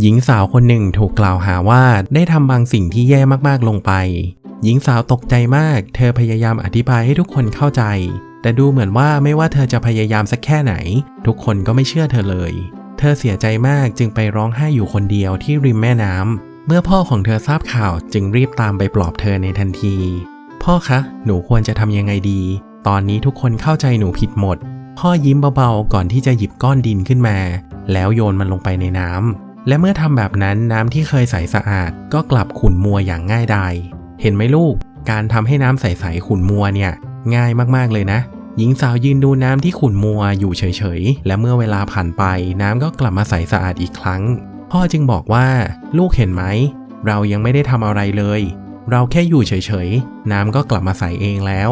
หญิงสาวคนหนึ่งถูกกล่าวหาว่าได้ทำบางสิ่งที่แย่มากๆลงไป หญิงสาวตกใจมาก เธอพยายามอธิบายให้ทุกคนเข้าใจ แต่ดูเหมือนว่าไม่ว่าเธอจะพยายามสักแค่ไหน ทุกคนก็ไม่เชื่อเธอเลย เธอเสียใจมากจึงไปร้องไห้อยู่คนเดียวที่ริมแม่น้ำเมื่อพ่อของเธอทราบข่าวจึงรีบตามไปปลอบเธอในทันที พ่อคะ หนูควรจะทำยังไงดี ตอนนี้ทุกคนเข้าใจหนูผิดหมด พ่อยิ้มเบาๆก่อนที่จะหยิบก้อนดินขึ้นมา แล้วโยนมันลงไปในน้ำ และเมื่อทำแบบนั้นน้ำที่เคยใสสะอาด ก็กลับขุ่นมัวอย่างง่ายดาย เห็นไหมลูก การทำให้น้ำใสๆขุ่นมัวเนี่ย ง่ายมากๆเลยนะ หญิงสาวยืนดูน้ำที่ขุ่นมัวอยู่เฉยๆ และเมื่อเวลาผ่านไปน้ำก็กลับมาใสสะอาดอีกครั้ง พ่อจึงบอกว่าลูกเห็นไหม เรายังไม่ได้ทำอะไรเลย เราแค่อยู่เฉยๆ น้ำก็กลับมาใสเองแล้ว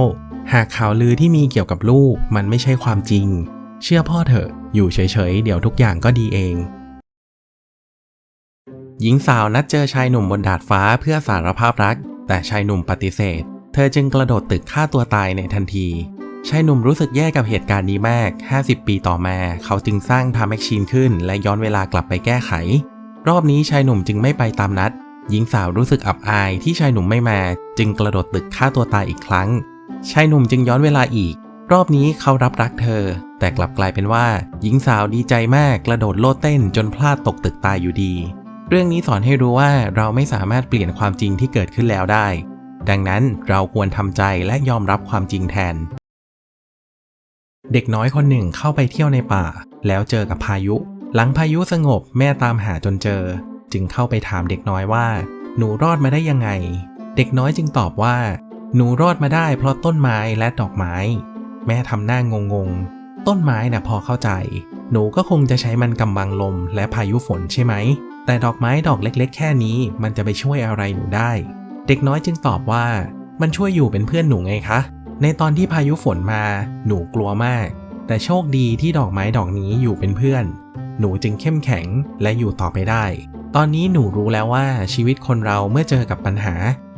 หากข่าวลือที่มีเกี่ยวกับลูกมันไม่ใช่ความจริง เชื่อพ่อเถอะ อยู่เฉยๆ เดี๋ยวทุกอย่างก็ดีเอง หญิงสาวนัดเจอชายหนุ่มบนดาดฟ้าเพื่อสารภาพรัก แต่ชายหนุ่มปฏิเสธ เธอจึงกระโดดตึกฆ่าตัวตายในทันที ชายหนุ่มรู้สึกแย่กับเหตุการณ์นี้มาก 50 ปีต่อมา เขาจึงสร้างทำแมชชีนขึ้น และย้อนเวลากลับไปแก้ไข รอบนี้ชายหนุ่มจึงไม่ไปตามนัด หญิงสาวรู้สึกอับอายที่ชายหนุ่มไม่มา จึงกระโดดตึกฆ่าตัวตายอีกครั้ง ชายหนุ่มจึงย้อนเวลาอีก รอบนี้เขารับรักเธอ แต่กลับกลายเป็นว่า หญิงสาวดีใจมากกระโดดโลดเต้นจนพลาดตกตึกตายอยู่ดี เรื่องนี้สอนให้รู้ว่าเราไม่สามารถเปลี่ยนความจริงที่เกิดขึ้นแล้วได้ ดังนั้นเราควรทำใจและยอมรับความจริงแทน เด็กน้อยคนหนึ่งเข้าไปเที่ยวในป่า แล้วเจอกับพายุ หลังพายุสงบแม่ตามหาจนเจอ จึงเข้าไปถามเด็กน้อยว่า หนูรอดมาได้ยังไง เด็กน้อยจึงตอบว่า หนูรอดมาได้เพราะต้นไม้และดอกไม้ แม่ทำหน้างงงๆต้นไม้นะ่ะพอเข้าใจ หนูก็คงจะใช้มันกำบังลมและพายุฝนใช่ไหม แต่ดอกไม้ดอกเล็กๆ แค่นี้มันจะไปช่วยอะไรหนูได้ เด็กน้อยจึงตอบว่า มันช่วยอยู่เป็นเพื่อนหนูไงคะ ในตอนที่พายุฝนมา หนูกลัวมาก แต่โชคดีที่ดอกไม้ดอกนี้อยู่เป็นเพื่อน หนูจึงเข้มแข็งและอยู่ต่อไปได้ ตอนนี้หนูรู้แล้วว่าชีวิตคนเราเมื่อเจอกับปัญหา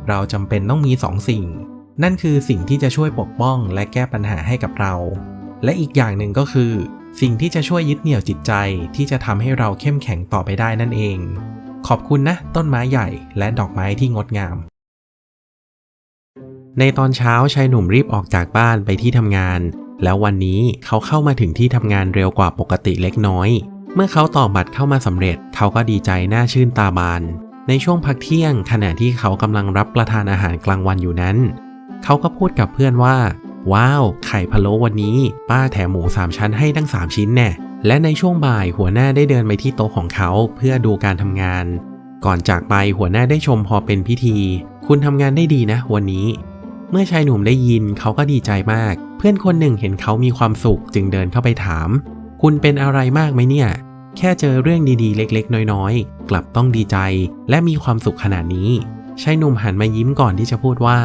เราจำเป็นต้องมีสองสิ่ง นั่นคือสิ่งที่จะช่วยปกป้องและแก้ปัญหาให้กับเรา และอีกอย่างหนึ่งก็คือ สิ่งที่จะช่วยยึดเหนี่ยวจิตใจที่จะทำให้เราเข้มแข็งต่อไปได้นั่นเอง ขอบคุณนะ ต้นไม้ใหญ่และดอกไม้ที่งดงาม ในตอนเช้าชายหนุ่มรีบออกจากบ้านไปที่ทำงาน แล้ววันนี้เขาเข้ามาถึงที่ทำงานเร็วกว่าปกติเล็กน้อย เมื่อเขาต่อบัตรเข้ามาสำเร็จ เขาก็ดีใจหน้าชื่นตาบาน ในช่วงพักเที่ยงขณะที่เขากำลังรับประทานอาหารกลางวันอยู่นั้น เขาก็พูดกับเพื่อนว่า ว้าว ไข่พะโล้วันนี้ ป้าแถมหมูสามชั้นให้ทั้ง 3 ชิ้นแน่และในช่วงบ่ายหัวหน้าได้เดินไปที่โต๊ะของเขาเพื่อดูการทำงาน ก่อนจากไปหัวหน้าได้ชมพอเป็นพิธี คุณทำงานได้ดีนะ วันนี้ เมื่อชายหนุ่มได้ยินเขาก็ดีใจมาก เพื่อนคนหนึ่งเห็นเขามีความสุขจึงเดินเข้าไปถาม คุณเป็นอะไรมากไหมเนี่ย แค่เจอเรื่องดีๆ เล็กๆ น้อยๆ กลับต้องดีใจ และมีความสุขขนาดนี้ชายหนุ่มหันมายิ้มก่อนที่จะพูดว่า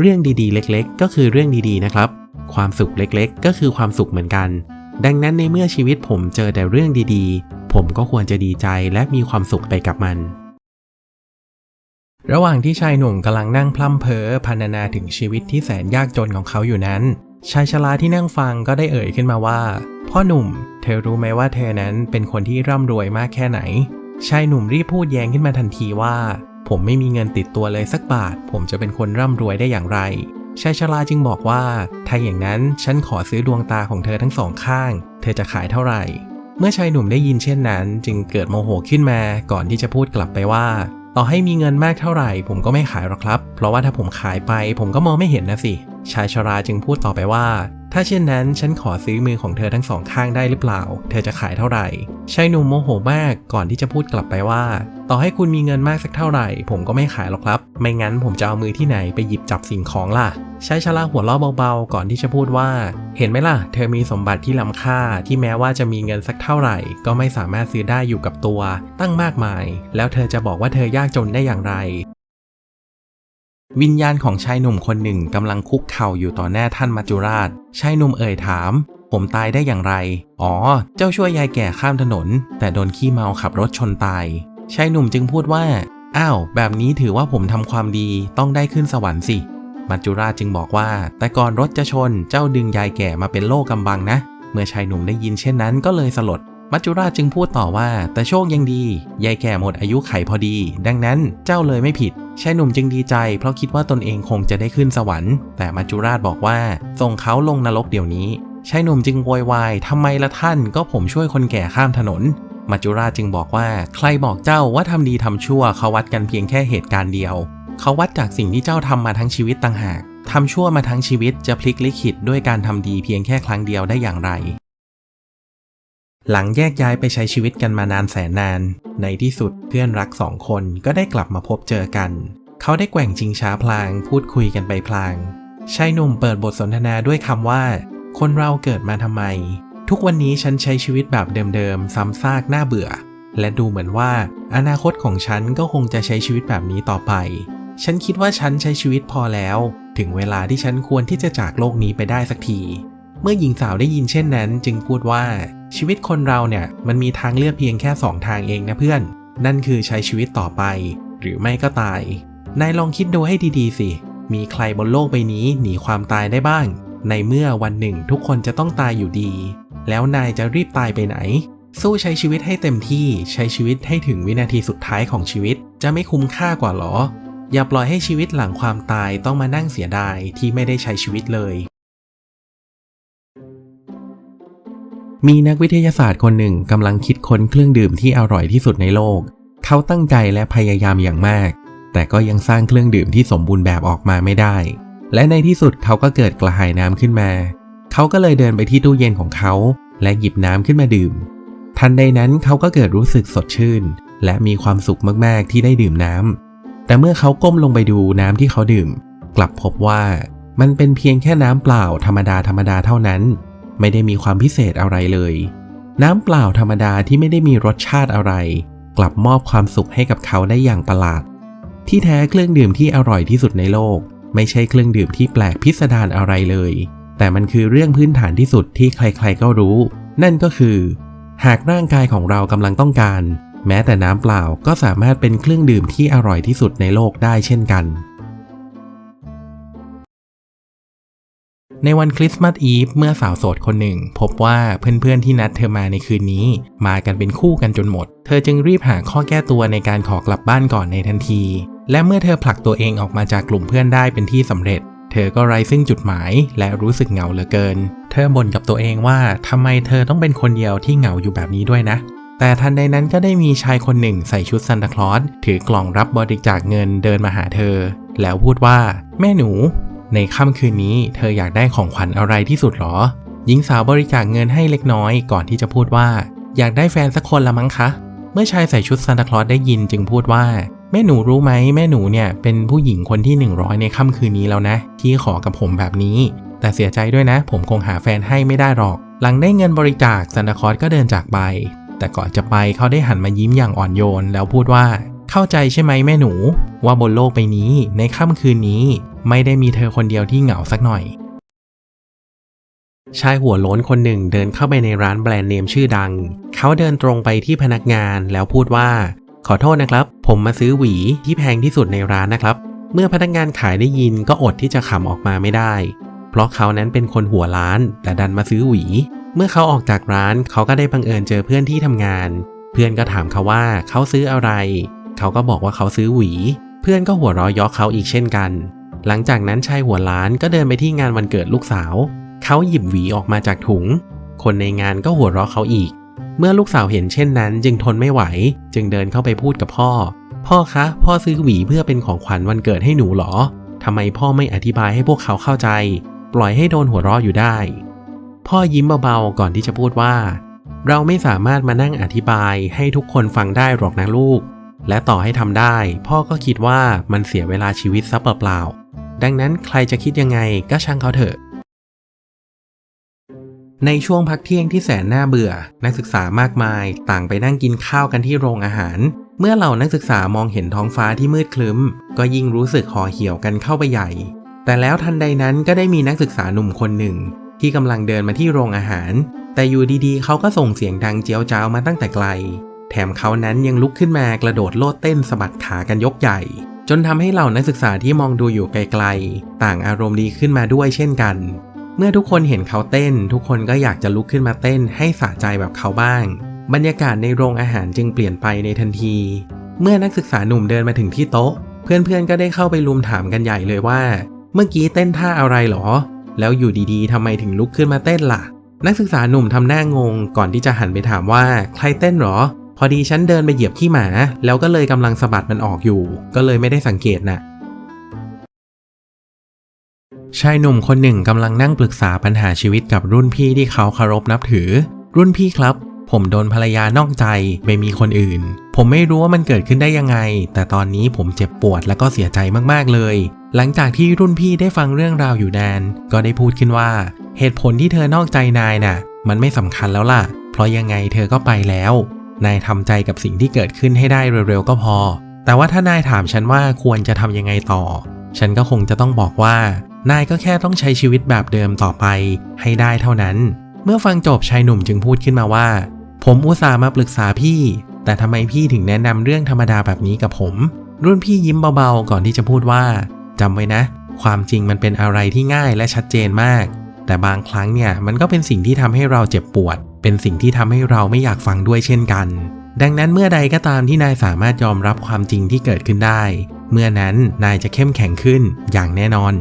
เรื่องดีๆ เล็กๆ ก็คือเรื่องดีๆนะครับ ความสุขเล็กๆ ก็คือความสุขเหมือนกัน ดังนั้นในเมื่อชีวิตผมเจอแต่เรื่องดีๆ ผมก็ควรจะดีใจและมีความสุขไปกับมัน ระหว่างที่ชายหนุ่มกำลังนั่งพล่ำเพ้อพรรณนาถึงชีวิตที่แสนยากจนของเขาอยู่นั้น ชายชราที่นั่งฟังก็ได้เอ่ยขึ้นมาว่า พ่อหนุ่ม เธอรู้ไหมว่าเธอนั้นเป็นคนที่ร่ำรวยมากแค่ไหน ชายหนุ่มรีบพูดแย้งขึ้นมาทันทีว่า ผมไม่มีเงินติดตัวเลยสักบาท ผมจะเป็นคนร่ำรวยได้อย่างไรชายชราจึงบอกว่า ถ้าอย่างนั้นฉันขอซื้อดวงตาของเธอทั้งสองข้าง เธอจะขายเท่าไหร่ เมื่อชายหนุ่มได้ยินเช่นนั้น จึงเกิดโมโหขึ้นมา ก่อนที่จะพูดกลับไปว่า ต่อให้มีเงินมากเท่าไหร่ ผมก็ไม่ขายหรอกครับ เพราะว่าถ้าผมขายไป ผมก็มองไม่เห็นนะสิ ชายชราจึงพูดต่อไปว่า ถ้าเช่นนั้นฉันขอซื้อมือของเธอทั้งสองข้างได้หรือเปล่า เธอจะขายเท่าไหร่ชายหนุ่มโมโหมากก่อนที่จะพูดกลับไปว่า ต่อให้คุณมีเงินมากสักเท่าไหร่ ผมก็ไม่ขายหรอกครับ ไม่งั้นผมจะเอามือที่ไหนไปหยิบจับสิ่งของล่ะชายชราหัวเราะเบาๆ ก่อนที่จะพูดว่า เห็นไหมล่ะ เธอมีสมบัติที่ล้ำค่าที่แม้ว่าจะมีเงินสักเท่าไหร่ ก็ไม่สามารถซื้อได้อยู่กับตัว ตั้งมากมาย แล้วเธอจะบอกว่าเธอยากจนได้อย่างไร วิญญาณของชายหนุ่มคนหนึ่งกำลังคุกเข่าอยู่ต่อหน้าท่านมัจจุราช ชายหนุ่มเอ่ยถาม ผมตายได้อย่างไร อ๋อ เจ้าช่วยยายแก่ข้ามถนน แต่โดนขี้เมาขับรถชนตาย ชายหนุ่มจึงพูดว่า อ้าว แบบนี้ถือว่าผมทำความดีต้องได้ขึ้นสวรรค์สิ มัจจุราชจึงบอกว่า แต่ก่อนรถจะชน เจ้าดึงยายแก่มาเป็นโล่กำบังนะ เมื่อชายหนุ่มได้ยินเช่นนั้นก็เลยสลด มัจจุราชจึงพูดต่อว่า แต่โชคยังดี ยายแก่หมดอายุไขพอดี ดังนั้นเจ้าเลยไม่ผิดชายหนุ่มจึงดีใจ เพราะคิดว่าตนเองคงจะได้ขึ้นสวรรค์ แต่มัจจุราชบอกว่าส่งเขาลงนรกเดี๋ยวนี้ชายหนุ่มจึงโวยวายทำไมละท่านก็ผมช่วยคนแก่ข้ามถนน มัจจุราชจึงบอกว่า ใครบอกเจ้าว่าทำดีทำชั่วเขาวัดกันเพียงแค่เหตุการณ์เดียว เขาวัดจากสิ่งที่เจ้าทำมาทั้งชีวิตต่างหากทำชั่วมาทั้งชีวิตจะพลิกลิขิตด้วยการทำดีเพียงแค่ครั้งเดียวได้อย่างไร หลังแยกย้ายไปใช้ชีวิตกันมานานแสนนาน ในที่สุดเพื่อนรักสองคนก็ได้กลับมาพบเจอกัน เขาได้แกว่งชิงช้าพลาง พูดคุยกันไปพลางชายหนุ่มเปิดบทสนทนาด้วยคำว่า คนเราเกิดมาทำไม ทุกวันนี้ฉันใช้ชีวิตแบบเดิมๆซ้ำซากน่าเบื่อ และดูเหมือนว่า อนาคตของฉันก็คงจะใช้ชีวิตแบบนี้ต่อไป ฉันคิดว่าฉันใช้ชีวิตพอแล้ว ถึงเวลาที่ฉันควรที่จะจากโลกนี้ไปได้สักที เมื่อหญิงสาวได้ยินเช่นนั้น จึงพูดว่าชีวิตคนเราเนี่ยมันมีทางเลือกเพียงแค่สองทางเองนะเพื่อน นั่นคือใช้ชีวิตต่อไป หรือไม่ก็ตาย นายลองคิดดูให้ดีๆสิ มีใครบนโลกใบนี้หนีความตายได้บ้าง ในเมื่อวันหนึ่งทุกคนจะต้องตายอยู่ดี แล้วนายจะรีบตายไปไหน สู้ใช้ชีวิตให้เต็มที่ใช้ชีวิตให้ถึงวินาทีสุดท้ายของชีวิต จะไม่คุ้มค่ากว่าหรอ อย่าปล่อยให้ชีวิตหลังความตายต้องมานั่งเสียดายที่ไม่ได้ใช้ชีวิตเลย มีนักวิทยาศาสตร์คนหนึ่งกำลังคิดค้นเครื่องดื่มที่อร่อยที่สุดในโลก เขาตั้งใจและพยายามอย่างมาก แต่ก็ยังสร้างเครื่องดื่มที่สมบูรณ์แบบออกมาไม่ได้ และในที่สุดเขาก็เกิดกระหายน้ำขึ้นมา เขาก็เลยเดินไปที่ตู้เย็นของเขา และหยิบน้ำขึ้นมาดื่ม ทันใดนั้นเขาก็เกิดรู้สึกสดชื่น และมีความสุขมากๆที่ได้ดื่มน้ำแต่เมื่อเขาก้มลงไปดูน้ำที่เขาดื่ม กลับพบว่ามันเป็นเพียงแค่น้ำเปล่าธรรมดาธรรมดาเท่านั้น ไม่ได้มีความพิเศษอะไรเลย น้ำเปล่าธรรมดาที่ไม่ได้มีรสชาติอะไร กลับมอบความสุขให้กับเขาได้อย่างประหลาด ที่แท้เครื่องดื่มที่อร่อยที่สุดในโลก ไม่ใช่เครื่องดื่มที่แปลกพิสดารอะไรเลย แต่มันคือเรื่องพื้นฐานที่สุดที่ใครๆก็รู้ นั่นก็คือ หากร่างกายของเรากำลังต้องการ แม้แต่น้ำเปล่าก็สามารถเป็นเครื่องดื่มที่อร่อยที่สุดในโลกได้เช่นกัน ในวันคริสต์มาสอีฟเมื่อสาวโสดคนหนึ่ง พบว่าเพื่อนๆที่นัดเธอมาในคืนนี้ มากันเป็นคู่กันจนหมด เธอจึงรีบหาข้อแก้ตัวในการขอกลับบ้านก่อนในทันที และเมื่อเธอผลักตัวเองออกมาจากกลุ่มเพื่อนได้เป็นที่สำเร็จ เธอก็ไร้ซึ่งจุดหมาย และรู้สึกเหงาเหลือเกิน เธอบ่นกับตัวเองว่าทำไมเธอต้องเป็นคนเดียวที่เหงาอยู่แบบนี้ด้วยนะ แต่ทันใดนั้นก็ได้มีชายคนหนึ่งใส่ชุดซันตาคลอสถือกล่องรับบริจาคเงินเดินมาหาเธอ แล้วพูดว่า แม่หนู ในค่ำคืนนี้เธออยากได้ของขวัญอะไรที่สุดหรอ หญิงสาวบริจาคเงินให้เล็กน้อยก่อนที่จะพูดว่า อยากได้แฟนสักคนละมั้งคะ เมื่อชายใส่ชุดซานตาคลอสได้ยินจึงพูดว่า แม่หนูรู้ไหมแม่หนูเนี่ยเป็นผู้หญิงคนที่ 100 ในค่ำคืนนี้แล้วนะ ที่ขอกับผมแบบนี้ แต่เสียใจด้วยนะ ผมคงหาแฟนให้ไม่ได้หรอก หลังได้เงินบริจาคซานตาคลอสก็เดินจากไป แต่ก่อนจะไปเขาได้หันมายิ้มอย่างอ่อนโยน แล้วพูดว่า เข้าใจใช่ไหมแม่หนู ว่าบนโลกใบนี้ในค่ำคืนนี้ไม่ได้มีเธอคนเดียวที่เหงาสักหน่อย ชายหัวโล้นคนหนึ่งเดินเข้าไปในร้านแบรนด์เนมชื่อดัง เขาเดินตรงไปที่พนักงานแล้วพูดว่า ขอโทษนะครับ ผมมาซื้อหวีที่แพงที่สุดในร้านนะครับ เมื่อพนักงานขายได้ยินก็อดที่จะขำออกมาไม่ได้ เพราะเขานั้นเป็นคนหัวล้าน แต่ดันมาซื้อหวี เมื่อเขาออกจากร้านเขาก็ได้บังเอิญเจอเพื่อนที่ทำงาน เพื่อนก็ถามเขาว่าเขาซื้ออะไร เขาก็บอกว่าเขาซื้อหวี เพื่อนก็หัวเราะยาะเขาอีกเช่นกัน หลังจากนั้นชายหัวล้านก็เดินไปที่งานวันเกิดลูกสาว เขาหยิบหวีออกมาจากถุง คนในงานก็หัวเราะเขาอีก เมื่อลูกสาวเห็นเช่นนั้น จึงทนไม่ไหว จึงเดินเข้าไปพูดกับพ่อ พ่อคะ พ่อซื้อหวีเพื่อเป็นของขวัญวันเกิดให้หนูหรอทำไมพ่อไม่อธิบายให้พวกเขาเข้าใจ ปล่อยให้โดนหัวเราะอยู่ได้ พ่อยิ้มเบาๆก่อนที่จะพูดว่า เราไม่สามารถมานั่งอธิบายให้ทุกคนฟังได้หรอกนะลูก และต่อให้ทำได้ พ่อก็คิดว่ามันเสียเวลาชีวิตซะเปล่าๆดังนั้นใครจะคิดยังไงก็ช่างเขาเถอะ ในช่วงพักเที่ยงที่แสนน่าเบื่อ นักศึกษามากมายต่างไปนั่งกินข้าวกันที่โรงอาหาร เมื่อเหล่านักศึกษามองเห็นท้องฟ้าที่มืดคลึ้ม ก็ยิ่งรู้สึกห่อเหี่ยวกันเข้าไปใหญ่ แต่แล้วทันใดนั้นก็ได้มีนักศึกษาหนุ่มคนหนึ่ง ที่กำลังเดินมาที่โรงอาหาร แต่อยู่ดีๆ เขาก็ส่งเสียงดังเจียวจ้าวมาตั้งแต่ไกล แถมเขานั้นยังลุกขึ้นมากระโดดโลดเต้นสะบัดขากันยกใหญ่ จนทำให้เหล่านักศึกษาที่มองดูอยู่ไกลๆ ต่างอารมณ์ดีขึ้นมาด้วยเช่นกัน เมื่อทุกคนเห็นเขาเต้น ทุกคนก็อยากจะลุกขึ้นมาเต้นให้สะใจแบบเขาบ้าง บรรยากาศในโรงอาหารจึงเปลี่ยนไปในทันที เมื่อนักศึกษาหนุ่มเดินมาถึงที่โต๊ะ เพื่อนๆก็ได้เข้าไปรุมถามกันใหญ่เลยว่า เมื่อกี้เต้นท่าอะไรหรอ แล้วอยู่ดีๆทำไมถึงลุกขึ้นมาเต้นล่ะ นักศึกษาหนุ่มทำหน้างง ก่อนที่จะหันไปถามว่าใครเต้นหรอ พอดีฉันเดินไปเหยียบขี้หมา แล้วก็เลยกำลังสะบัดมันออกอยู่ ก็เลยไม่ได้สังเกตน่ะชายหนุ่มคนหนึ่งกำลังนั่งปรึกษาปัญหาชีวิตกับรุ่นพี่ที่เขาเคารพนับถือ รุ่นพี่ครับ ผมโดนภรรยานอกใจไปมีคนอื่น ผมไม่รู้ว่ามันเกิดขึ้นได้ยังไง แต่ตอนนี้ผมเจ็บปวดและก็เสียใจมากๆเลย หลังจากที่รุ่นพี่ได้ฟังเรื่องราวอยู่นาน ก็ได้พูดขึ้นว่า เหตุผลที่เธอนอกใจนายน่ะ มันไม่สำคัญแล้วล่ะ เพราะยังไงเธอก็ไปแล้ว นายทำใจกับสิ่งที่เกิดขึ้นให้ได้เร็วๆก็พอ แต่ว่าถ้านายถามฉันว่าควรจะทำยังไงต่อ ฉันก็คงจะต้องบอกว่า นายก็แค่ต้องใช้ชีวิตแบบเดิมต่อไปให้ได้เท่านั้น เมื่อฟังจบชายหนุ่มจึงพูดขึ้นมาว่า ผมอุตส่าห์มาปรึกษาพี่ แต่ทำไมพี่ถึงแนะนำเรื่องธรรมดาแบบนี้กับผม รุ่นพี่ยิ้มเบาๆ ก่อนที่จะพูดว่าจำไว้นะ ความจริงมันเป็นอะไรที่ง่ายและชัดเจนมาก แต่บางครั้งเนี่ยมันก็เป็นสิ่งที่ทำให้เราเจ็บปวด เป็นสิ่งที่ทำให้เราไม่อยากฟังด้วยเช่นกัน ดังนั้นเมื่อใดก็ตามที่นายสามารถยอมรับความจริงที่เกิดขึ้นได้ เมื่อนั้นนายจะเข้มแข็งขึ้นอย่างแน่นอน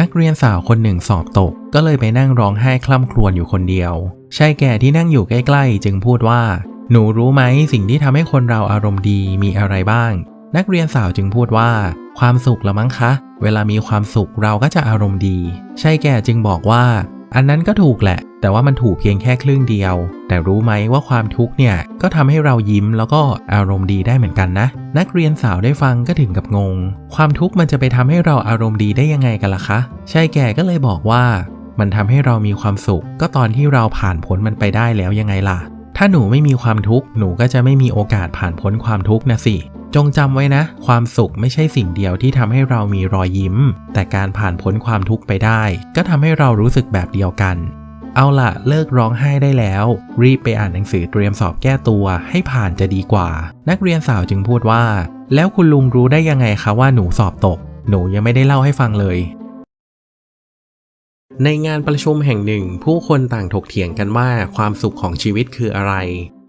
นักเรียนสาวคนหนึ่งสอบตก ก็เลยไปนั่งร้องไห้คล่ำครวญอยู่คนเดียว ชายแก่ที่นั่งอยู่ใกล้ ๆ จึงพูดว่า หนูรู้ไหมสิ่งที่ทำให้คนเราอารมณ์ดีมีอะไรบ้าง นักเรียนสาวจึงพูดว่า ความสุขละมั้งคะ เวลามีความสุขเราก็จะอารมณ์ดีชายแก่จึงบอกว่าอันนั้นก็ถูกแหละ แต่ว่ามันถูกเพียงแค่ครึ่งเดียว แต่รู้ไหมว่าความทุกข์เนี่ยก็ทำให้เรายิ้มแล้วก็อารมณ์ดีได้เหมือนกันนะ นักเรียนสาวได้ฟังก็ถึงกับงง ความทุกข์มันจะไปทำให้เราอารมณ์ดีได้ยังไงกันล่ะคะชายแก่ก็เลยบอกว่า มันทำให้เรามีความสุข ก็ตอนที่เราผ่านพ้นมันไปได้แล้วยังไงล่ะ ถ้าหนูไม่มีความทุกข์หนูก็จะไม่มีโอกาสผ่านพ้นความทุกข์นะสิจงจำไว้นะ ความสุขไม่ใช่สิ่งเดียวที่ทำให้เรามีรอยยิ้ม แต่การผ่านพ้นความทุกข์ไปได้ ก็ทำให้เรารู้สึกแบบเดียวกัน เอาละเลิกร้องไห้ได้แล้ว รีบไปอ่านหนังสือเตรียมสอบแก้ตัวให้ผ่านจะดีกว่า นักเรียนสาวจึงพูดว่า แล้วคุณลุงรู้ได้ยังไงคะว่าหนูสอบตก หนูยังไม่ได้เล่าให้ฟังเลย ในงานประชุมแห่งหนึ่ง ผู้คนต่างถกเถียงกันว่าความสุขของชีวิตคืออะไร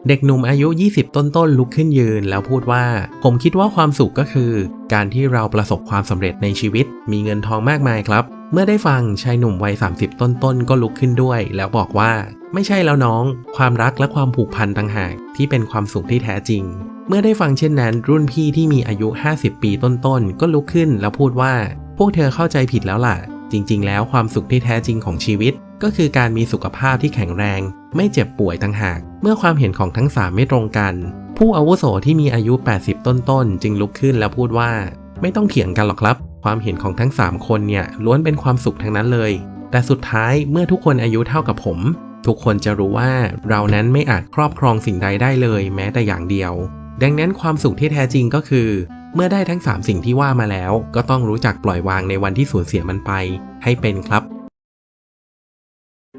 เด็กหนุ่มอายุ 20 ต้นๆลุกขึ้นยืน แล้วพูดว่า ผมคิดว่าความสุขก็คือ การที่เราประสบความสำเร็จในชีวิต มีเงินทองมากมายครับ เมื่อได้ฟังชายหนุ่มวัย 30 ต้นๆ ก็ลุกขึ้นด้วย แล้วบอกว่า ไม่ใช่แล้วน้อง ความรักและความผูกพันต่างหากที่เป็นความสุขที่แท้จริง เมื่อได้ฟังเช่นนั้น รุ่นพี่ที่มีอายุ 50 ปีต้นๆ ก็ลุกขึ้นแล้วพูดว่า พวกเธอเข้าใจผิดแล้วล่ะ จริง ๆ แล้วความสุขที่แท้จริงของชีวิต ก็คือการมีสุขภาพที่แข็งแรง ไม่เจ็บป่วยต่างหาก เมื่อความเห็นของทั้ง 3 ไม่ตรงกัน ผู้อาวุโสที่มีอายุ 80 ต้นๆ จึงลุกขึ้นแล้วพูดว่า ไม่ต้องเถียงกันหรอกครับ ความเห็นของทั้ง 3 คนเนี่ยล้วนเป็นความสุขทั้งนั้นเลย แต่สุดท้ายเมื่อทุกคนอายุเท่ากับผม ทุกคนจะรู้ว่าเรานั้นไม่อาจครอบครองสิ่งใดได้เลย แม้แต่อย่างเดียว ดังนั้นความสุขที่แท้จริงก็คือ เมื่อได้ทั้ง 3 สิ่งที่ว่ามาแล้ว ก็ต้องรู้จักปล่อยวางในวันที่สูญเสียมันไป ให้เป็นครับ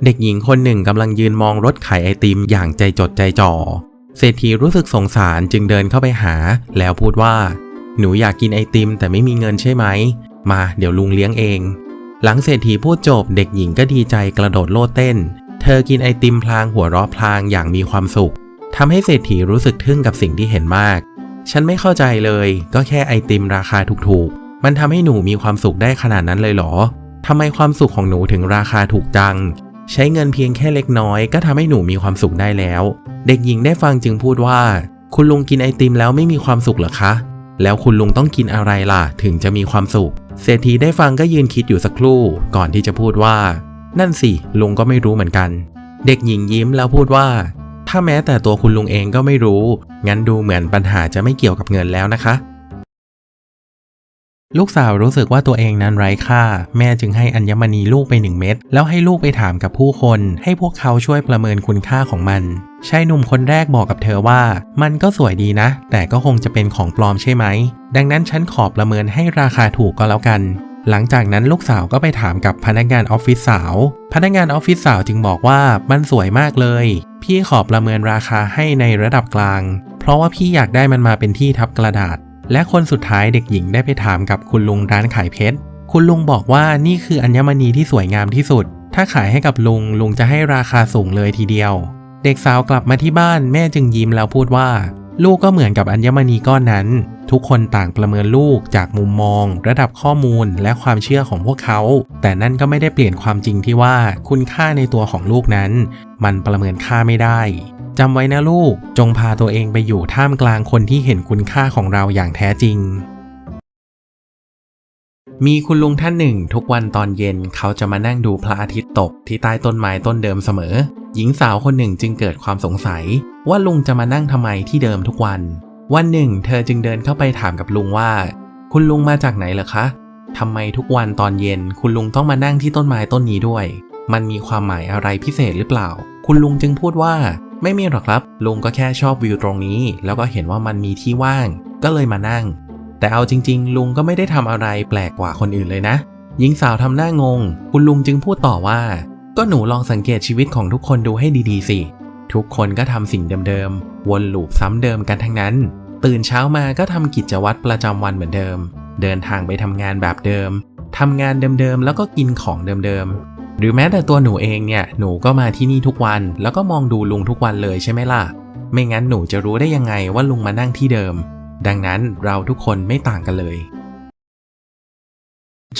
เด็กหญิงคนหนึ่งกำลังยืนมองรถขายไอติมอย่างใจจดใจจ่อเศรษฐีรู้สึกสงสารจึงเดินเข้าไปหา แล้วพูดว่า หนูอยากกินไอติมแต่ไม่มีเงินใช่ไหม มาเดี๋ยวลุงเลี้ยงเอง หลังเศรษฐีพูดจบเด็กหญิงก็ดีใจกระโดดโลดเต้น เธอกินไอติมพลางหัวเราะพลางอย่างมีความสุขทำให้เศรษฐีรู้สึกทึ่งกับสิ่งที่เห็นมาก ฉันไม่เข้าใจเลย ก็แค่ไอติมราคาถูกๆ มันทำให้หนูมีความสุขได้ขนาดนั้นเลยเหรอทำไมความสุขของหนูถึงราคาถูกจัง ใช้เงินเพียงแค่เล็กน้อย ก็ทำให้หนูมีความสุขได้แล้ว เด็กหญิงได้ฟังจึงพูดว่า คุณลุงกินไอติมแล้วไม่มีความสุขเหรอคะ แล้วคุณลุงต้องกินอะไรล่ะ ถึงจะมีความสุข เศรษฐีได้ฟังก็ยืนคิดอยู่สักครู่ ก่อนที่จะพูดว่า นั่นสิ ลุงก็ไม่รู้เหมือนกัน เด็กหญิงยิ้มแล้วพูดว่า ถ้าแม้แต่ตัวคุณลุงเองก็ไม่รู้ งั้นดูเหมือนปัญหาจะไม่เกี่ยวกับเงินแล้วนะคะ ลูกสาวรู้สึกว่าตัวเองนั้นไร้ค่า แม่จึงให้อัญมณีลูกไปหนึ่งเม็ดแล้วให้ลูกไปถามกับผู้คน ให้พวกเขาช่วยประเมินคุณค่าของมันชายหนุ่มคนแรกบอกกับเธอว่า มันก็สวยดีนะ แต่ก็คงจะเป็นของปลอมใช่ไหม ดังนั้นฉันขอประเมินให้ราคาถูกก็แล้วกัน หลังจากนั้นลูกสาวก็ไปถามกับพนักงานออฟฟิศสาว พนักงานออฟฟิศสาวจึงบอกว่ามันสวยมากเลย พี่ขอประเมินราคาให้ในระดับกลาง เพราะว่าพี่อยากได้มันมาเป็นที่ทับกระดาษ และคนสุดท้ายเด็กหญิงได้ไปถามกับคุณลุงร้านขายเพชร คุณลุงบอกว่านี่คืออัญมณีที่สวยงามที่สุด ถ้าขายให้กับลุงลุงจะให้ราคาสูงเลยทีเดียว เด็กสาวกลับมาที่บ้านแม่จึงยิ้มแล้วพูดว่า ลูกก็เหมือนกับอัญมณีก้อนนั้น ทุกคนต่างประเมินลูกจากมุมมอง ระดับข้อมูลและความเชื่อของพวกเขา แต่นั่นก็ไม่ได้เปลี่ยนความจริงที่ว่าคุณค่าในตัวของลูกนั้น มันประเมินค่าไม่ได้ จำไว้นะลูก จงพาตัวเองไปอยู่ท่ามกลางคนที่เห็นคุณค่าของเราอย่างแท้จริง มีคุณลุงท่านหนึ่ง ทุกวันตอนเย็นเขาจะมานั่งดูพระอาทิตย์ตกที่ใต้ต้นไม้ต้นเดิมเสมอ หญิงสาวคนหนึ่งจึงเกิดความสงสัย ว่าลุงจะมานั่งทำไมที่เดิมทุกวัน วันหนึ่ง เธอจึงเดินเข้าไปถามกับลุงว่า คุณลุงมาจากไหนเหรอคะทำไมทุกวันตอนเย็น คุณลุงต้องมานั่งที่ต้นไม้ต้นนี้ด้วย มันมีความหมายอะไรพิเศษหรือเปล่า คุณลุงจึงพูดว่า ไม่มีหรอกครับ ลุงก็แค่ชอบวิวตรงนี้ แล้วก็เห็นว่ามันมีที่ว่าง ก็เลยมานั่ง แต่เอาจริง ๆ ลุงก็ไม่ได้ทำอะไรแปลกกว่าคนอื่นเลยนะหญิงสาวทำหน้างง คุณลุงจึงพูดต่อว่า ก็หนูลองสังเกตชีวิตของทุกคนดูให้ดีๆสิ ทุกคนก็ทำสิ่งเดิมๆ วนลูปซ้ำเดิมกันทั้งนั้น ตื่นเช้ามาก็ทำกิจวัตรประจำวันเหมือนเดิม เดินทางไปทำงานแบบเดิมทำงานเดิมๆ แล้วก็กินของเดิมๆ หรือแม้แต่ตัวหนูเองเนี่ย หนูก็มาที่นี่ทุกวัน แล้วก็มองดูลุงทุกวันเลยใช่ไหมล่ะ ไม่งั้นหนูจะรู้ได้ยังไงว่าลุงมานั่งที่เดิม ดังนั้นเราทุกคนไม่ต่างกันเลย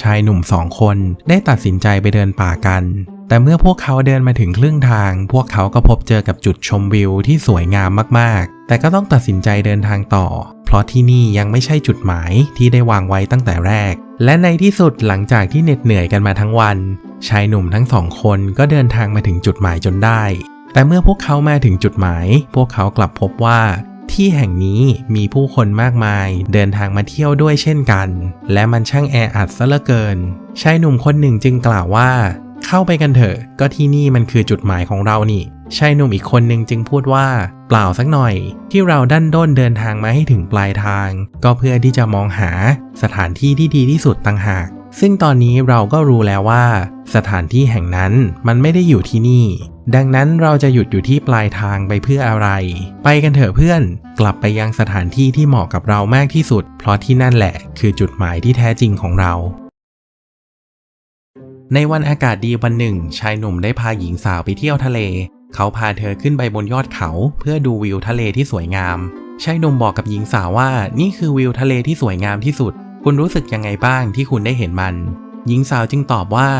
ชายหนุ่มสองคนได้ตัดสินใจไปเดินป่ากัน แต่เมื่อพวกเขาเดินมาถึงครึ่งทาง พวกเขาก็พบเจอกับจุดชมวิวที่สวยงามมากๆ แต่ก็ต้องตัดสินใจเดินทางต่อ เพราะที่นี่ยังไม่ใช่จุดหมายที่ได้วางไว้ตั้งแต่แรก และในที่สุดหลังจากที่เหน็ดเหนื่อยกันมาทั้งวัน ชายหนุ่มทั้งสองคนก็เดินทางมาถึงจุดหมายจนได้ แต่เมื่อพวกเขามาถึงจุดหมาย พวกเขากลับพบว่า ที่แห่งนี้มีผู้คนมากมาย เดินทางมาเที่ยวด้วยเช่นกัน และมันช่างแออัดซะเหลือเกินชายหนุ่มคนหนึ่งจึงกล่าวว่า เข้าไปกันเถอะ ก็ที่นี่มันคือจุดหมายของเรานี่ชายหนุ่มอีกคนหนึ่งจึงพูดว่า เปล่าสักหน่อย ที่เราดันด้นเดินทางมาให้ถึงปลายทาง ก็เพื่อที่จะมองหาสถานที่ที่ดีที่สุดต่างหาก ซึ่งตอนนี้เราก็รู้แล้วว่า สถานที่แห่งนั้นมันไม่ได้อยู่ที่นี่ ดังนั้นเราจะหยุดอยู่ที่ปลายทางไปเพื่ออะไร ไปกันเถอะเพื่อน กลับไปยังสถานที่ที่เหมาะกับเรามากที่สุด เพราะที่นั่นแหละ คือจุดหมายที่แท้จริงของเรา ในวันอากาศดีวันหนึ่ง ชายหนุ่มได้พาหญิงสาวไปเที่ยวทะเล เขาพาเธอขึ้นไปบนยอดเขา เพื่อดูวิวทะเลที่สวยงาม ชายหนุ่มบอกกับหญิงสาวว่า นี่คือวิวทะเลที่สวยงามที่สุด คุณรู้สึกยังไงบ้างที่คุณได้เห็นมัน หญิงสาวจึงตอบว่า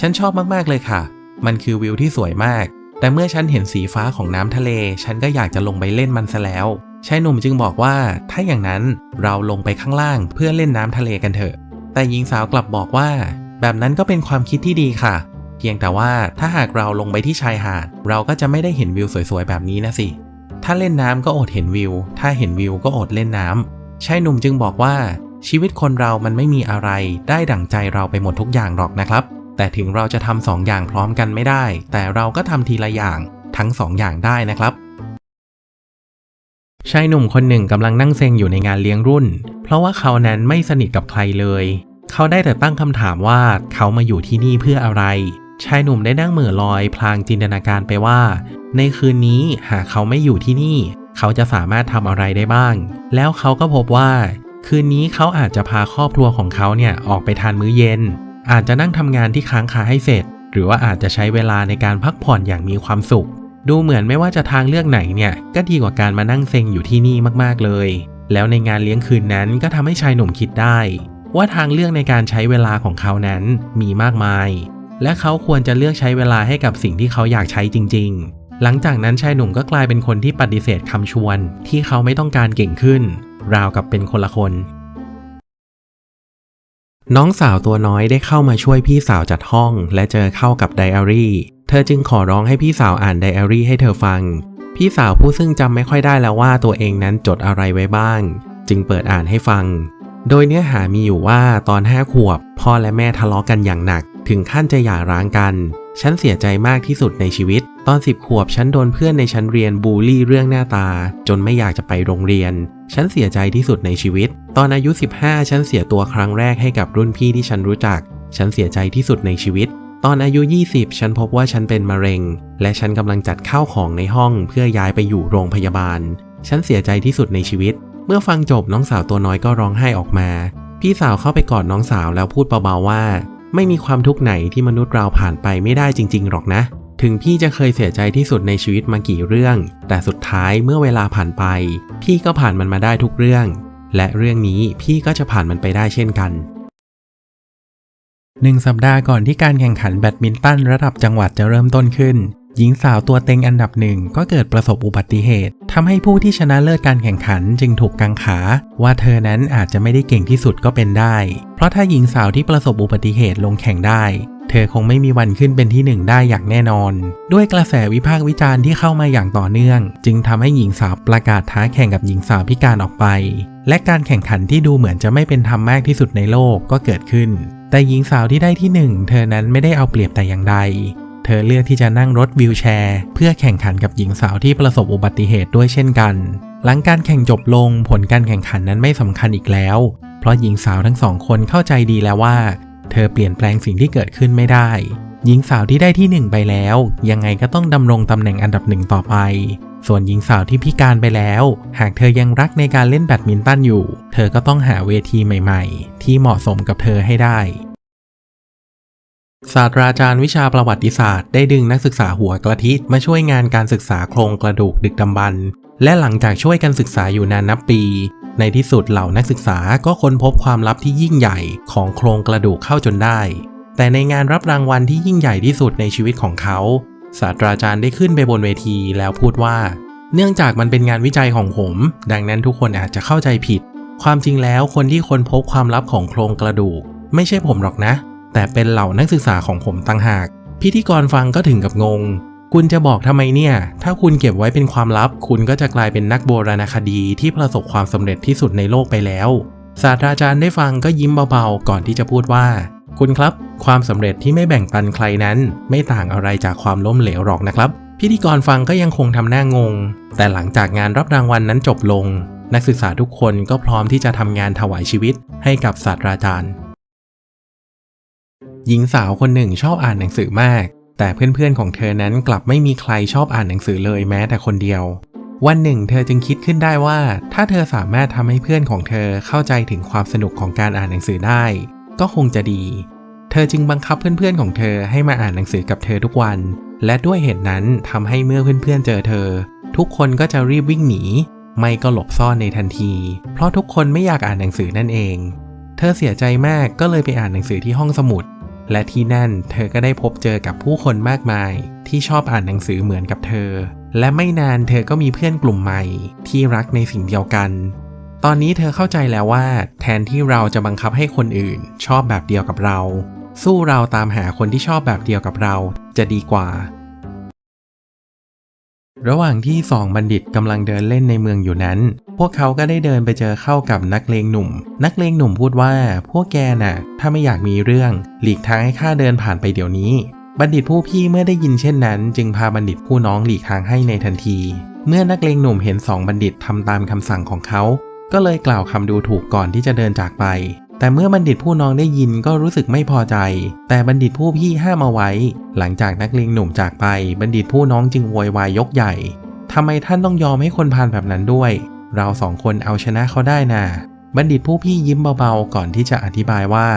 ฉันชอบมากๆเลยค่ะ มันคือวิวที่สวยมาก แต่เมื่อฉันเห็นสีฟ้าของน้ำทะเล ฉันก็อยากจะลงไปเล่นมันซะแล้วชายหนุ่มจึงบอกว่า ถ้าอย่างนั้นเราลงไปข้างล่างเพื่อเล่นน้ำทะเลกันเถอะ แต่หญิงสาวกลับบอกว่า แบบนั้นก็เป็นความคิดที่ดีค่ะ เพียงแต่ว่าถ้าหากเราลงไปที่ชายหาด เราก็จะไม่ได้เห็นวิวสวยๆแบบนี้นะสิ ถ้าเล่นน้ำก็อดเห็นวิว ถ้าเห็นวิวก็อดเล่นน้ำชายหนุ่มจึงบอกว่าชีวิตคนเรามันไม่มีอะไรได้ดั่งใจเราไปหมดทุกอย่างหรอกนะครับ แต่ถึงเราจะทำสองอย่างพร้อมกันไม่ได้ แต่เราก็ทำทีละอย่างทั้งสองอย่างได้นะครับชายหนุ่มคนหนึ่งกำลังนั่งเซ็งอยู่ในงานเลี้ยงรุ่น เพราะว่าเขานั้นไม่สนิทกับใครเลย เขาได้แต่ตั้งคำถามว่าเขามาอยู่ที่นี่เพื่ออะไร ชายหนุ่มได้นั่งเหม่อลอย พลางจินตนาการไปว่า ในคืนนี้หากเขาไม่อยู่ที่นี่ เขาจะสามารถทำอะไรได้บ้าง แล้วเขาก็พบว่า คืนนี้เขาอาจจะพาครอบครัวของเขาเนี่ยออกไปทานมื้อเย็น อาจจะนั่งทำงานที่ค้างคาให้เสร็จ หรือว่าอาจจะใช้เวลาในการพักผ่อนอย่างมีความสุข ดูเหมือนไม่ว่าจะทางเลือกไหนเนี่ยก็ดีกว่าการมานั่งเซ็งอยู่ที่นี่มากๆเลย แล้วในงานเลี้ยงคืนนั้นก็ทำให้ชายหนุ่มคิดได้ ว่าทางเลือกในการใช้เวลาของเขานั้นมีมากมาย และเขาควรจะเลือกใช้เวลาให้กับสิ่งที่เขาอยากใช้จริง ๆ หลังจากนั้นชายหนุ่มก็กลายเป็นคนที่ปฏิเสธคำชวน ที่เขาไม่ต้องการเก่งขึ้น ราวกับเป็นคนละคน น้องสาวตัวน้อยได้เข้ามาช่วยพี่สาวจัดห้อง และเจอเข้ากับไดอารี่ เธอจึงขอร้องให้พี่สาวอ่านไดอารี่ให้เธอฟัง พี่สาวผู้ซึ่งจำไม่ค่อยได้แล้วว่าตัวเองนั้นจดอะไรไว้บ้าง จึงเปิดอ่านให้ฟัง โดยเนื้อหามีอยู่ว่าตอนห้าขวบ พ่อและแม่ทะเลาะกันอย่างหนัก ถึงขั้นจะหย่าร้างกัน ฉันเสียใจมากที่สุดในชีวิต ตอนสิบขวบฉันโดนเพื่อนในชั้นเรียนบูลลี่เรื่องหน้าตา จนไม่อยากจะไปโรงเรียน ฉันเสียใจที่สุดในชีวิต ตอนอายุ 15 ฉันเสียตัวครั้งแรกให้กับรุ่นพี่ที่ฉันรู้จัก ฉันเสียใจที่สุดในชีวิต ตอนอายุ 20 ฉันพบว่าฉันเป็นมะเร็ง และฉันกำลังจัดข้าวของในห้องเพื่อย้ายไปอยู่โรงพยาบาล ฉันเสียใจที่สุดในชีวิต เมื่อฟังจบน้องสาวตัวน้อยก็ร้องไห้ออกมา พี่สาวเข้าไปกอดน้องสาวแล้วพูดเบาๆว่า ไม่มีความทุกข์ไหนที่มนุษย์เราผ่านไปไม่ได้จริง ๆ หรอกนะ ถึงพี่จะเคยเสียใจที่สุดในชีวิตมากี่เรื่อง แต่สุดท้ายเมื่อเวลาผ่านไป พี่ก็ผ่านมันมาได้ทุกเรื่อง และเรื่องนี้พี่ก็จะผ่านมันไปได้เช่นกันหนึ่งสัปดาห์ก่อนที่การแข่งขันแบดมินตันระดับจังหวัดจะเริ่มต้นขึ้น หญิงสาวตัวเต็งอันดับหนึ่งก็เกิดประสบอุบัติเหตุทำให้ผู้ที่ชนะเลิศการแข่งขันจึงถูกกังขา ว่าเธอนั้นอาจจะไม่ได้เก่งที่สุดก็เป็นได้ เพราะถ้าหญิงสาวที่ประสบอุบัติเหตุลงแข่งได้ เธอคงไม่มีวันขึ้นเป็นที่หนึ่งได้อย่างแน่นอน ด้วยกระแสวิพากษ์วิจารณ์ที่เข้ามาอย่างต่อเนื่อง จึงทำให้หญิงสาวประกาศท้าแข่งกับหญิงสาวพิการออกไป และการแข่งขันที่ดูเหมือนจะไม่เป็นธรรมมากที่สุดในโลกก็เกิดขึ้นแต่หญิงสาวที่ได้ที่หนึ่งเธอนั้นไม่ได้เอาเปรียบแต่อย่างใด เธอเลือกที่จะนั่งรถวิวแชร์ เพื่อแข่งขันกับหญิงสาวที่ประสบอุบัติเหตุด้วยเช่นกัน หลังการแข่งจบลงผลการแข่งขันนั้นไม่สำคัญอีกแล้ว เพราะหญิงสาวทั้งสองคนเข้าใจดีแล้วว่า เธอเปลี่ยนแปลงสิ่งที่เกิดขึ้นไม่ได้ หญิงสาวที่ได้ที่หนึ่งไปแล้ว ยังไงก็ต้องดำรงตำแหน่งอันดับหนึ่งต่อไป ส่วนหญิงสาวที่พิการไปแล้ว หากเธอยังรักในการเล่นแบดมินตันอยู่ เธอก็ต้องหาเวทีใหม่ ๆ ที่เหมาะสมกับเธอให้ได้ ศาสตราจารย์วิชาประวัติศาสตร์ได้ดึงนักศึกษาหัวกระทิมาช่วยงานการศึกษาโครงกระดูกดึกดำบรรพ์และหลังจากช่วยกันศึกษาอยู่นานนับปี ในที่สุดเหล่านักศึกษาก็ค้นพบความลับที่ยิ่งใหญ่ของโครงกระดูกเข้าจนได้ แต่ในงานรับรางวัลที่ยิ่งใหญ่ที่สุดในชีวิตของเขา ศาสตราจารย์ได้ขึ้นไปบนเวทีแล้วพูดว่า เนื่องจากมันเป็นงานวิจัยของผม ดังนั้นทุกคนอาจจะเข้าใจผิด ความจริงแล้วคนที่ค้นพบความลับของโครงกระดูก ไม่ใช่ผมหรอกนะ แต่เป็นเหล่านักศึกษาของผมต่างหาก พิธีกรฟังก็ถึงกับงง คุณจะบอกทำไมเนี่ย ถ้าคุณเก็บไว้เป็นความลับ คุณก็จะกลายเป็นนักโบราณคดีที่ประสบความสำเร็จที่สุดในโลกไปแล้ว ศาสตราจารย์ได้ฟังก็ยิ้มเบาๆ ก่อนที่จะพูดว่า คุณครับ ความสำเร็จที่ไม่แบ่งปันใครนั้น ไม่ต่างอะไรจากความล้มเหลวหรอกนะครับ พิธีกรฟังก็ยังคงทำหน้างง แต่หลังจากงานรับรางวัลนนั้นจบลง นักศึกษาทุกคนก็พร้อมที่จะทำงานถวายชีวิตให้กับศาสตราจารย์ หญิงสาวคนหนึ่งชอบอ่านหนังสือมาก แต่เพื่อนๆของเธอนั้นกลับไม่มีใครชอบอ่านหนังสือเลยแม้แต่คนเดียว วันหนึ่ง เธอจึงคิดขึ้นได้ว่า ถ้าเธอสามารถทำให้เพื่อนของเธอเข้าใจถึงความสนุกของการอ่านหนังสือได้ ก็คงจะดี เธอจึงบังคับเพื่อนๆของเธอให้มาอ่านหนังสือกับเธอทุกวัน และด้วยเหตุนั้นทำให้เมื่อเพื่อนๆเจอเธอ ทุกคนก็จะรีบวิ่งหนี ไม่ก็หลบซ่อนในทันที เพราะทุกคนไม่อยากอ่านหนังสือนั่นเอง เธอเสียใจมากก็เลยไปอ่านหนังสือที่ห้องสมุด และที่นั่นเธอก็ได้พบเจอกับผู้คนมากมาย ที่ชอบอ่านหนังสือเหมือนกับเธอ และไม่นานเธอก็มีเพื่อนกลุ่มใหม่ ที่รักในสิ่งเดียวกัน ตอนนี้เธอเข้าใจแล้วว่า แทนที่เราจะบังคับให้คนอื่น ชอบแบบเดียวกับเรา สู้เราตามหาคนที่ชอบแบบเดียวกับเรา จะดีกว่า ระหว่างที่สองบัณฑิตกำลังเดินเล่นในเมืองอยู่นั้น พวกเขาก็ได้เดินไปเจอเข้ากับนักเลงหนุ่ม นักเลงหนุ่มพูดว่า พวกแกน่ะ ถ้าไม่อยากมีเรื่อง หลีกทางให้ข้าเดินผ่านไปเดี๋ยวนี้ บัณฑิตผู้พี่เมื่อได้ยินเช่นนั้น จึงพาบัณฑิตผู้น้องหลีกทางให้ในทันที เมื่อนักเลงหนุ่มเห็นสองบัณฑิตทำตามคำสั่งของเขา ก็เลยกล่าวคำดูถูกก่อนที่จะเดินจากไป แต่เมื่อบัณฑิตผู้น้องได้ยินก็รู้สึกไม่พอใจ แต่บัณฑิตผู้พี่ห้ามเอาไว้ หลังจากนักเลงหนุ่มจากไป บัณฑิตผู้น้องจึงโวยวายยกใหญ่ทำไมท่านต้องยอมให้คนพาลแบบนั้นด้วย เราสองคนเอาชนะเขาได้นะ่ะบัณฑิตผู้พี่ยิ้มเบาๆ ก่อนที่จะอธิบายว่า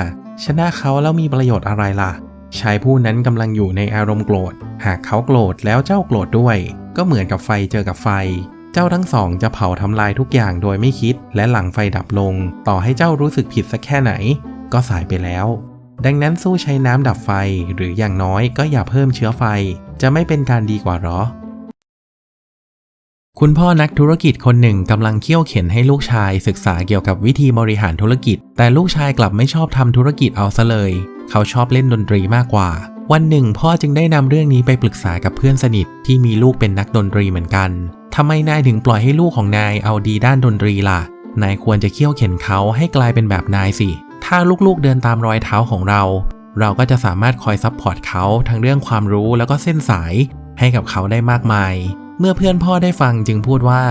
ชนะเขาแล้วมีประโยชน์อะไรล่ะ ชายผู้นั้นกำลังอยู่ในอารมณ์โกรธ หากเขาโกรธแล้วเจ้าโกรธด้วย ก็เหมือนกับไฟเจอกับไฟ เจ้าทั้งสองจะเผาทำลายทุกอย่างโดยไม่คิด และหลังไฟดับลง ต่อให้เจ้ารู้สึกผิดสักแค่ไหน ก็สายไปแล้ว ดังนั้นสู้ใช้น้ำดับไฟหรืออย่างน้อยก็อย่าเพิ่มเชื้อไฟ จะไม่เป็นการดีกว่าหรอ คุณพ่อนักธุรกิจคนหนึ่งกำลังเคี่ยวเข็นให้ลูกชายศึกษาเกี่ยวกับวิธีบริหารธุรกิจ แต่ลูกชายกลับไม่ชอบทำธุรกิจเอาซะเลย เขาชอบเล่นดนตรีมากกว่าวันหนึ่งพ่อจึงได้นำเรื่องนี้ไปปรึกษากับเพื่อนสนิทที่มีลูกเป็นนักดนตรีเหมือนกัน ทำไมนายถึงปล่อยให้ลูกของนายเอาดีด้านดนตรีล่ะ นายควรจะเคี่ยวเข็นเขาให้กลายเป็นแบบนายสิ ถ้าลูกๆเดินตามรอยเท้าของเรา เราก็จะสามารถคอยซัพพอร์ตเขาทั้งเรื่องความรู้แล้วก็เส้นสายให้กับเขาได้มากมาย เมื่อเพื่อนพ่อได้ฟังจึงพูดว่า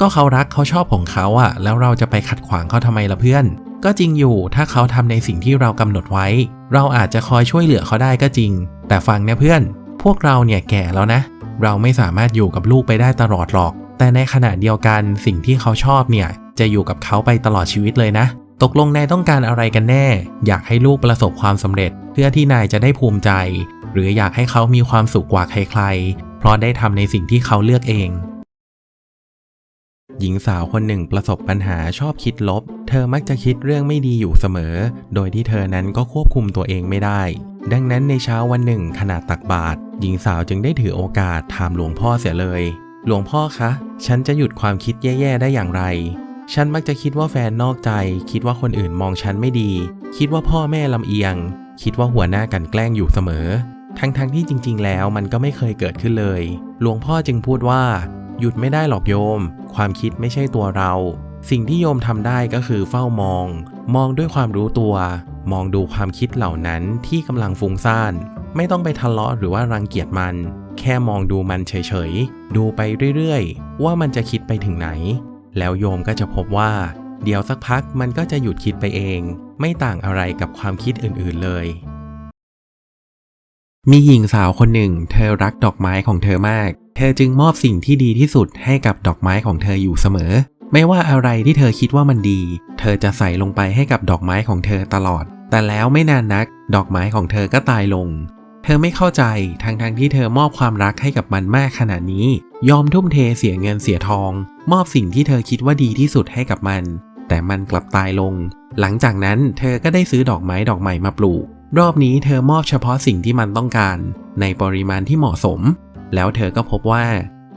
ก็เขารักเขาชอบของเขาอะแล้วเราจะไปขัดขวางเขาทำไมล่ะเพื่อน ก็จริงอยู่ถ้าเขาทำในสิ่งที่เรากำหนดไว้ เราอาจจะคอยช่วยเหลือเขาได้ก็จริง แต่ฟังนะเพื่อน พวกเราเนี่ยแก่แล้วนะ เราไม่สามารถอยู่กับลูกไปได้ตลอดหรอก แต่ในขณะเดียวกันสิ่งที่เขาชอบเนี่ย จะอยู่กับเขาไปตลอดชีวิตเลยนะ ตกลงนายต้องการอะไรกันแน่ อยากให้ลูกประสบความสำเร็จ เพื่อที่นายจะได้ภูมิใจ หรืออยากให้เขามีความสุขกว่าใครๆ เพราะได้ทำในสิ่งที่เขาเลือกเอง หญิงสาวคนหนึ่งประสบปัญหาชอบคิดลบ เธอมักจะคิดเรื่องไม่ดีอยู่เสมอ โดยที่เธอนั้นก็ควบคุมตัวเองไม่ได้ ดังนั้นในเช้าวันหนึ่งขณะตักบาตรหญิงสาวจึงได้ถือโอกาสถามหลวงพ่อเสียเลย หลวงพ่อคะ ฉันจะหยุดความคิดแย่ๆได้อย่างไร ฉันมักจะคิดว่าแฟนนอกใจ คิดว่าคนอื่นมองฉันไม่ดี คิดว่าพ่อแม่ลำเอียง คิดว่าหัวหน้ากันแกล้งอยู่เสมอ ทั้งๆที่จริง ๆ แล้วมันก็ไม่เคยเกิดขึ้นเลย หลวงพ่อจึงพูดว่า หยุดไม่ได้หรอกโยม ความคิดไม่ใช่ตัวเรา สิ่งที่โยมทำได้ก็คือเฝ้ามอง มองด้วยความรู้ตัว มองดูความคิดเหล่านั้นที่กำลังฟุ้งซ่าน ไม่ต้องไปทะเลาะหรือว่ารังเกียจมัน แค่มองดูมันเฉยๆ ดูไปเรื่อยๆ ว่ามันจะคิดไปถึงไหน แล้วโยมก็จะพบว่า เดี๋ยวสักพักมันก็จะหยุดคิดไปเอง ไม่ต่างอะไรกับความคิดอื่นๆเลย มีหญิงสาวคนหนึ่ง เธอรักดอกไม้ของเธอมาก เธอจึงมอบสิ่งที่ดีที่สุดให้กับดอกไม้ของเธออยู่เสมอไม่ว่าอะไรที่เธอคิดว่ามันดี เธอจะใส่ลงไปให้กับดอกไม้ของเธอตลอด แต่แล้วไม่นานนัก ดอกไม้ของเธอก็ตายลง เธอไม่เข้าใจทั้งๆทที่เธอมอบความรักให้กับมันมากขนาดนี้ ยอมทุ่มเทเสียเงินเสียทอง มอบสิ่งที่เธอคิดว่าดีที่สุดให้กับมัน แต่มันกลับตายลง หลังจากนั้นเธอก็ได้ซื้อดอกไม้ดอกใหม่มาปลูก รอบนี้เธอมอบเฉพาะสิ่งที่มันต้องการ ในปริมาณที่เหมาะสม แล้วเธอก็พบว่า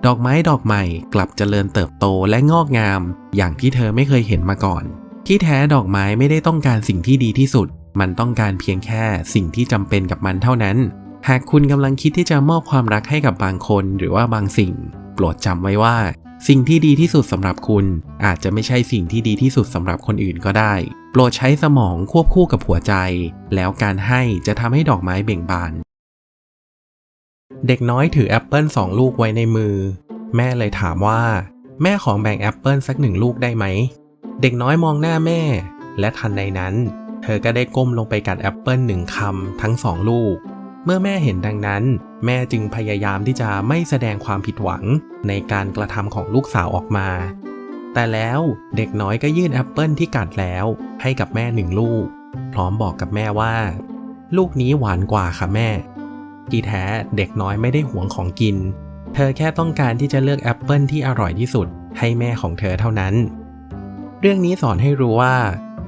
ดอกไม้ดอกใหม่กลับเจริญเติบโตและงอกงาม อย่างที่เธอไม่เคยเห็นมาก่อน ที่แท้ดอกไม้ไม่ได้ต้องการสิ่งที่ดีที่สุด มันต้องการเพียงแค่สิ่งที่จำเป็นกับมันเท่านั้น หากคุณกำลังคิดที่จะมอบความรักให้กับบางคนหรือว่าบางสิ่ง โปรดจำไว้ว่า สิ่งที่ดีที่สุดสำหรับคุณ อาจจะไม่ใช่สิ่งที่ดีที่สุดสำหรับคนอื่นก็ได้ โปรดใช้สมองควบคู่กับหัวใจ แล้วการให้จะทำให้ดอกไม้เบ่งบาน เด็กน้อยถือแอปเปิลสองลูกไว้ในมือ แม่เลยถามว่า แม่ของแบ่งแอปเปิลสักหนึ่งลูกได้ไหม เด็กน้อยมองหน้าแม่ และทันใดนั้น เธอก็ได้ก้มลงไปกัดแอปเปิลหนึ่งคำทั้งสองลูก เมื่อแม่เห็นดังนั้น แม่จึงพยายามที่จะไม่แสดงความผิดหวังในการกระทำของลูกสาวออกมา แต่แล้วเด็กน้อยก็ยื่นแอปเปิลที่กัดแล้ว ให้กับแม่หนึ่งลูก พร้อมบอกกับแม่ว่า ลูกนี้หวานกว่าค่ะแม่ ที่แท้เด็กน้อยไม่ได้หวงของกิน เธอแค่ต้องการที่จะเลือกแอปเปิลที่อร่อยที่สุด ให้แม่ของเธอเท่านั้น เรื่องนี้สอนให้รู้ว่า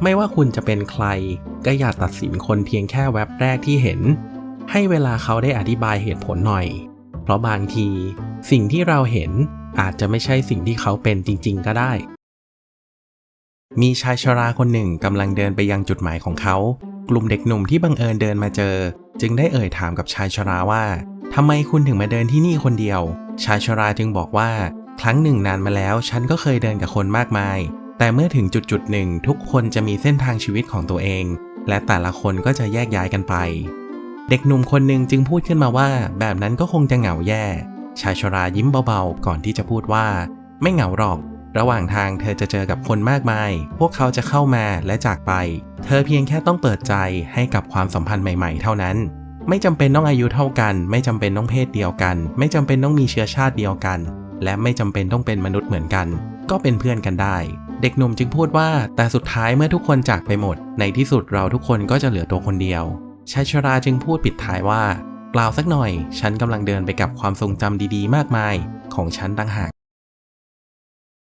ไม่ว่าคุณจะเป็นใคร ก็อย่าตัดสินคนเพียงแค่แว็บแรกที่เห็น ให้เวลาเขาได้อธิบายเหตุผลหน่อย เพราะบางที สิ่งที่เราเห็นอาจจะไม่ใช่สิ่งที่เขาเป็นจริง ๆ ก็ได้ มีชายชราคนหนึ่งกำลังเดินไปยังจุดหมายของเขา กลุ่มเด็กหนุ่มที่บังเอิญเดินมาเจอ จึงได้เอ่ยถามกับชายชราว่าทำไมคุณถึงมาเดินที่นี่คนเดียว ชายชราจึงบอกว่า ครั้งหนึ่งนานมาแล้ว ฉันก็เคยเดินกับคนมากมาย แต่เมื่อถึงจุดจุดหนึ่งทุกคนจะมีเส้นทางชีวิตของตัวเอง และแต่ละคนก็จะแยกย้ายกันไป เด็กหนุ่มคนหนึ่งจึงพูดขึ้นมาว่า แบบนั้นก็คงจะเหงาแย่ ชายชรายิ้มเบาๆ ก่อนที่จะพูดว่า ไม่เหงาหรอก ระหว่างทางเธอจะเจอกับคนมากมาย พวกเขาจะเข้ามาและจากไป เธอเพียงแค่ต้องเปิดใจให้กับความสัมพันธ์ใหม่ๆ เท่านั้นไม่จำเป็นต้องอายุเท่ากัน ไม่จำเป็นต้องเพศเดียวกัน ไม่จำเป็นต้องมีเชื้อชาติเดียวกัน และไม่จำเป็นต้องเป็นมนุษย์เหมือนกัน ก็เป็นเพื่อนกันได้ เด็กหนุ่มจึงพูดว่า แต่สุดท้ายเมื่อทุกคนจากไปหมด ในที่สุดเราทุกคนก็จะเหลือตัวคนเดียวชายชราจึงพูดปิดท้ายว่าเปล่าสักหน่อย ฉันกำลังเดินไปกับความทรงจำดีๆ มากมาย ของฉันต่างหาก